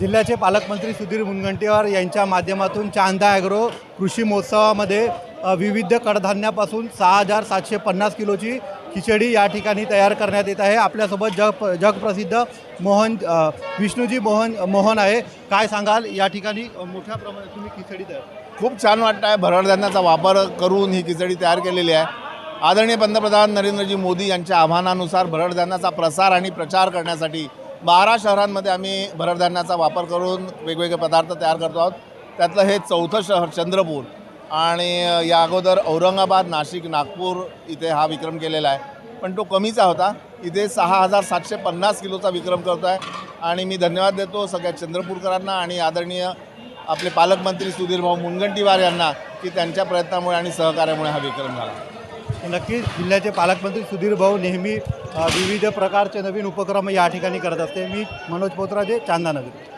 जिल्ह्याचे पालकमंत्री सुधीर मुनगंटीवार यांच्या माध्यमातून चांदा ॲग्रो कृषी महोत्सवामध्ये विविध कडधान्यापासून सहा हजार सातशे पन्नास किलोची खिचडी या ठिकाणी तयार करण्यात येत आहे. आपल्यासोबत जग जगप्रसिद्ध मोहन विष्णूजी मोहन मोहन आहे. काय सांगाल? या ठिकाणी मोठ्या प्रमाणात तुम्ही खिचडी तयार खूप छान वाटतं आहे भरडधान्याचा वापर करून ही खिचडी तयार केलेली आहे. आदरणीय पंतप्रधान नरेंद्रजी मोदी यांच्या आव्हानानुसार भरडधान्याचा प्रसार आणि प्रचार करण्यासाठी बारा शहरांमध्ये आम्ही भरडधान्याचा वापर करून वेगवेगळे पदार्थ तयार करतो आहोत. त्यातलं हे चौथं शहर चंद्रपूर. आणि या अगोदर औरंगाबाद नाशिक नागपूर इथे हा विक्रम केलेला आहे. पण तो कमीचा होता. इथे सहा हजार सातशे पन्नास किलोचा विक्रम करतो आहे आणि मी धन्यवाद देतो सगळ्या चंद्रपूरकरांना आणि आदरणीय आपले पालकमंत्री सुधीरभाऊ मुनगंटीवार यांना की त्यांच्या प्रयत्नामुळे आणि सहकार्यामुळे हा विक्रम झाला. नक्कीच जिल्ह्याचे पालकमंत्री सुधीर भाऊ नेहमी विविध प्रकारचे नवीन उपक्रम या ठिकाणी करत असते. मी मनोज पोतराजे चांदानगर.